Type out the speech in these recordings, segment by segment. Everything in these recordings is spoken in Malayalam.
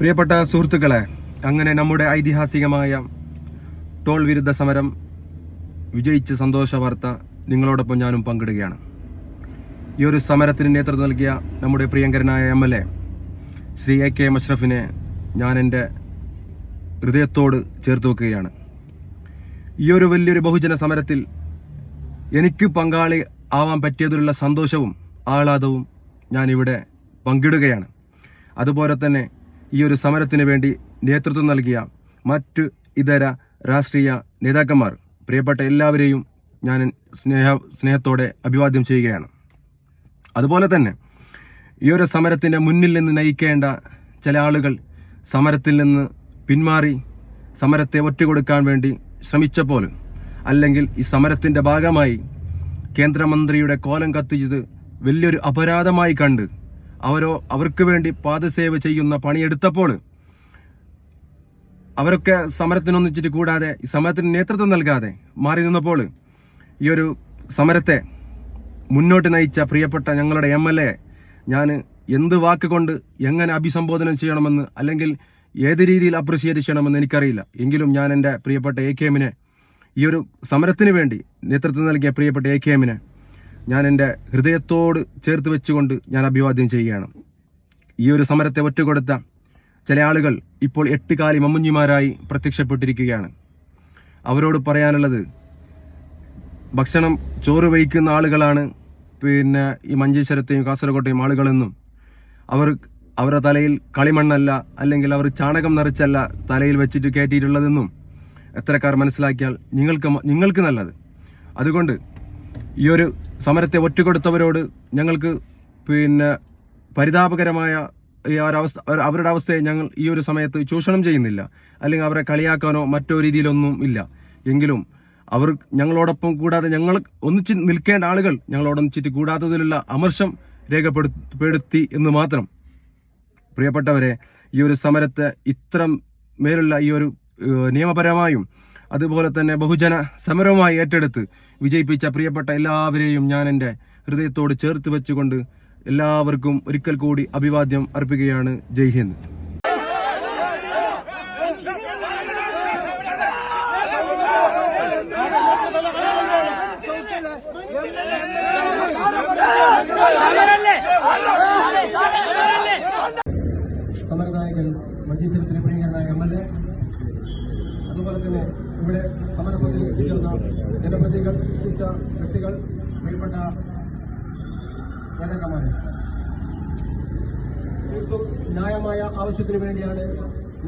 പ്രിയപ്പെട്ട സുഹൃത്തുക്കളെ അങ്ങനെ നമ്മുടെ ഐതിഹാസികമായ ടോൾ വിരുദ്ധ സമരം വിജയിച്ച് സന്തോഷ വാർത്ത നിങ്ങളോടൊപ്പം ഞാനും പങ്കിടുകയാണ്. ഈ ഒരു സമരത്തിന് നേതൃത്വം നൽകിയ നമ്മുടെ പ്രിയങ്കരനായ M L A Shri A K മഷ്റഫിനെ ഞാൻ എന്റെ ഹൃദയത്തോട് ചേർത്ത് വെക്കുകയാണ്. ഈ ഒരു വലിയൊരു ബഹുജന സമരത്തിൽ എനിക്ക് പങ്കാളി ആവാൻ പറ്റിയതിലുള്ള സന്തോഷവും ആഹ്ലാദവും ഞാനിവിടെ പങ്കിടുകയാണ്. അതുപോലെ തന്നെ ഈ ഒരു സമരത്തിന് വേണ്ടി നേതൃത്വം നൽകിയ മറ്റ് ഇതര രാഷ്ട്രീയ നേതാക്കന്മാർ. പ്രിയപ്പെട്ട എല്ലാവരെയും ഞാൻ സ്നേഹ സ്നേഹത്തോടെ അഭിവാദ്യം ചെയ്യുകയാണ്. അതുപോലെ തന്നെ ഈ ഒരു സമരത്തിന്റെ മുന്നിൽ നിന്ന് നയിക്കേണ്ട ചില ആളുകൾ സമരത്തിൽ നിന്ന് പിന്മാറി സമരത്തെ ഒറ്റുകൊടുക്കാൻ വേണ്ടി ശ്രമിച്ചപ്പോൾ അല്ലെങ്കിൽ ഈ സമരത്തിന്റെ ഭാഗമായി കേന്ദ്രമന്ത്രിയുടെ കോലം കത്തിച്ചത് വലിയൊരു അപരാധമായി കണ്ട് അവരോ അവർക്ക് വേണ്ടി പാദസേവ ചെയ്യുന്ന പണിയെടുത്തപ്പോൾ അവരൊക്കെ സമരത്തിനൊന്നിച്ചിട്ട് കൂടാതെ ഈ സമരത്തിന് നേതൃത്വം നൽകാതെ മാറി നിന്നപ്പോൾ ഈ ഒരു സമരത്തെ മുന്നോട്ട് നയിച്ച പ്രിയപ്പെട്ട ഞങ്ങളുടെ എം എൽ എ ഞാൻ എന്ത് വാക്കുകൊണ്ട് എങ്ങനെ അഭിസംബോധന ചെയ്യണമെന്ന് അല്ലെങ്കിൽ ഏത് രീതിയിൽ അപ്രിസിയേറ്റ് ചെയ്യണമെന്ന് എനിക്കറിയില്ല. എങ്കിലും ഞാൻ എന്റെ പ്രിയപ്പെട്ട എ കെ എമ്മിനെ ഈ ഒരു സമരത്തിന് വേണ്ടി നേതൃത്വം നൽകിയ പ്രിയപ്പെട്ട എ കെ എമ്മിനെ ഞാൻ എന്റെ ഹൃദയത്തോട് ചേർത്ത് വെച്ചുകൊണ്ട് ഞാൻ അഭിവാദ്യം ചെയ്യുകയാണ്. ഈ ഒരു സമരത്തെ ഒറ്റുകൊടുത്ത ചില ആളുകൾ ഇപ്പോൾ എട്ട് കാലി മമ്മുഞ്ഞിമാരായി പ്രത്യക്ഷപ്പെട്ടിരിക്കുകയാണ്. അവരോട് പറയാനുള്ളത് ഭക്ഷണം ചോറ് വഹിക്കുന്ന ആളുകളാണ് പിന്നെ ഈ മഞ്ചേശ്വരത്തെയും കാസർഗോട്ടെയും ആളുകളെന്നും അവർ അവരുടെ തലയിൽ കളിമണ്ണല്ല അല്ലെങ്കിൽ അവർ ചാണകം നിറച്ചല്ല തലയിൽ വെച്ചിട്ട് കയറ്റിയിട്ടുള്ളതെന്നും എത്രക്കാർ മനസ്സിലാക്കിയാൽ നിങ്ങൾക്ക് നിങ്ങൾക്ക് നല്ലത്. അതുകൊണ്ട് ഈ ഒരു സമരത്തെ ഒറ്റുകൊടുത്തവരോട് ഞങ്ങൾക്ക് പിന്നെ പരിതാപകരമായ ഈ ഒരവസ്ഥ ഒരു- അവരുടെ അവസ്ഥയെ ഞങ്ങൾ ഈ ഒരു സമയത്ത് ചൂഷണം ചെയ്യുന്നില്ല. അല്ലെങ്കിൽ അവരെ കളിയാക്കാനോ മറ്റോ രീതിയിലൊന്നും ഇല്ല. എങ്കിലും അവർ ഞങ്ങളോടൊപ്പം കൂടാതെ ഞങ്ങൾ ഒന്നിച്ച് നിൽക്കേണ്ട ആളുകൾ ഞങ്ങളോടൊന്നിച്ചിട്ട് കൂടാത്തതിലുള്ള അമർഷം രേഖപ്പെടുത്തി എന്ന് മാത്രം. പ്രിയപ്പെട്ടവരെ ഈ ഒരു സമരത്തെ ഇത്ര മേലുള്ള ഈ ഒരു നിയമപരമായും അതുപോലെ തന്നെ ബഹുജന സമരവുമായി ഏറ്റെടുത്ത് വിജയിപ്പിച്ച പ്രിയപ്പെട്ട എല്ലാവരെയും ഞാൻ എന്റെ ഹൃദയത്തോട് ചേർത്ത് വെച്ചുകൊണ്ട് എല്ലാവർക്കും ഒരിക്കൽ കൂടി അഭിവാദ്യം അർപ്പിക്കുകയാണ്. ജയ് ഹിന്ദ്. അതുപോലെ തന്നെ ഇവിടെ സമരപ്പത്തിൽ ചേർന്ന ജനപ്രതികൾ ഉച്ച വ്യക്തികൾ പ്രിയപ്പെട്ട നേതാക്കന്മാരെ തീർത്തും ന്യായമായ ആവശ്യത്തിന് വേണ്ടിയാണ്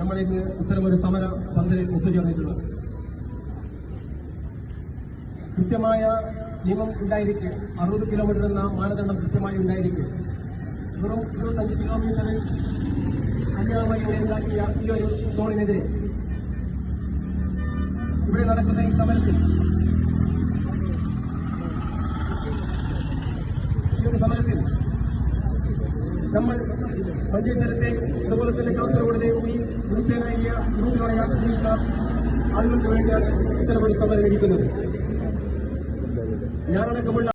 നമ്മൾ ഇന്ന് ഇത്തരമൊരു സമര പന്തലിൽ ഒത്തുചേർന്നിട്ടുള്ളത്. കൃത്യമായ നിയമം ഉണ്ടായിരിക്കെ. അറുപത് കിലോമീറ്റർ എന്ന മാനദണ്ഡം കൃത്യമായി ഉണ്ടായിരിക്കെ. വെറും ഇരുപത്തഞ്ച് കിലോമീറ്ററിൽ അന്യായമായി ഉണ്ടാക്കിയ ഈ ഒരു സോണിനെതിരെ ഇവിടെ നടക്കുന്ന ഈ സമരത്തിൽ. ഈ ഒരു സമരത്തിൽ നമ്മൾ മഞ്ചേശ്വരത്തെ അതുപോലെ തന്നെ കാസർഗോഡിലെയും ഈ മുൻസേനായ ഗ്രൂപ്പിലുള്ള ജീവിക്കുന്ന ആളുകൾക്ക് വേണ്ടിയാണ് ഇത്തരമൊരു സമരം ഇരിക്കുന്നത് ഞാനടക്കമുള്ള